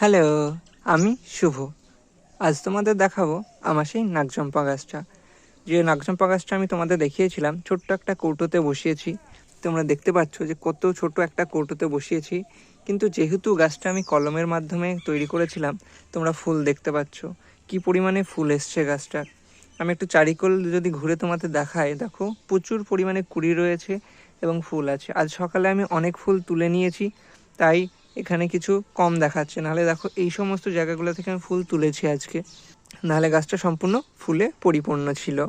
Hello, আমি শুভ। আজ তোমাদের দেখাবো আমার সেই নাগচম্পা গাছটা যে নাগচম্পা গাছটা আমি তোমাদের দেখিয়েছিলাম, ছোট্ট একটা কৌটোতে বসিয়েছি। তোমরা দেখতে পাচ্ছ যে কত ছোট একটা কৌটোতে বসিয়েছি। কিন্তু যেহেতু গাছটা আমি কলমের মাধ্যমে তৈরি করেছিলাম, তোমরা ফুল দেখতে পাচ্ছ। কি পরিমাণে ফুল এসছে গাছটার আমি একটু চারিকোল যদি ঘুরে তোমাদের দেখাই, দেখো প্রচুর পরিমাণে কুড়ি রয়েছে এবং ফুল আছে। আজ সকালে আমি অনেক ফুল তুলে নিয়েছি, তাই এখানে কিছু কম দেখাচ্ছে। নাহলে দেখো, এই সমস্ত জায়গাগুলো থেকে আমি ফুল তুলেছি আজকে। নাহলে গাছটা সম্পূর্ণ ফুলে পরিপূর্ণ ছিল।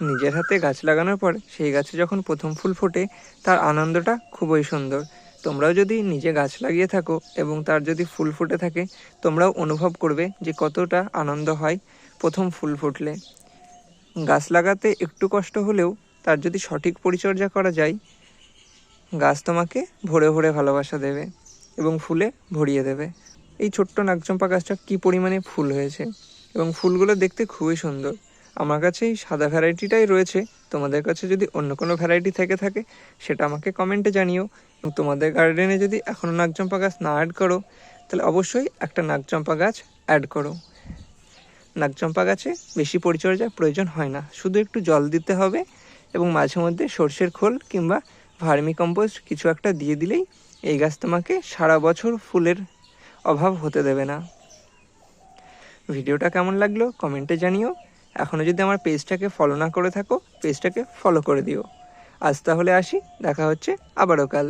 নিজের হাতে গাছ লাগানোর পর সেই গাছে যখন প্রথম ফুল ফোটে, তার আনন্দটা খুবই সুন্দর। তোমরাও যদি নিজে গাছ লাগিয়ে থাকো এবং তার যদি ফুল ফুটে থাকে, তোমরাও অনুভব করবে যে কতটা আনন্দ হয় প্রথম ফুল ফুটলে। গাছ লাগাতে একটু কষ্ট হলেও তার যদি সঠিক পরিচর্যা করা যায় গাছ তোমাকে ভরে ভরে ভালোবাসা দেবে এবং ফুলে ভরিয়ে দেবে। এই ছোট্ট নাগচম্পা গাছটা কী পরিমাণে ফুল হয়েছে? এবং ফুলগুলো দেখতে খুবই সুন্দর। আমার কাছে এই সাদা ভ্যারাইটিটাই রয়েছে। তোমাদের কাছে যদি অন্য কোনো ভ্যারাইটি থেকে থাকে, সেটা আমাকে কমেন্টে জানিও। এবং তোমাদের গার্ডেনে যদি এখনও নাগচম্পা গাছ না অ্যাড করো, তাহলে অবশ্যই একটা নাগচম্পা গাছ অ্যাড করো। নাগচম্পা গাছে বেশি পরিচর্যার প্রয়োজন হয় না। শুধু একটু জল দিতে হবে এবং মাঝে মধ্যে সর্ষের খোল কিংবা ভার্মি কম্পোস্ট কিছু একটা দিয়ে দিলেই এই গাছ তোমাকে সারা বছর ফুলের অভাব হতে দেবে না। ভিডিওটা কেমন লাগল কমেন্টে জানিও। এখনও যদি আমার পেজটাকে ফলো না করে থাকো, পেজটাকে ফলো করে দিও। আজ তাহলে আসি, দেখা হচ্ছে আবারও কাল।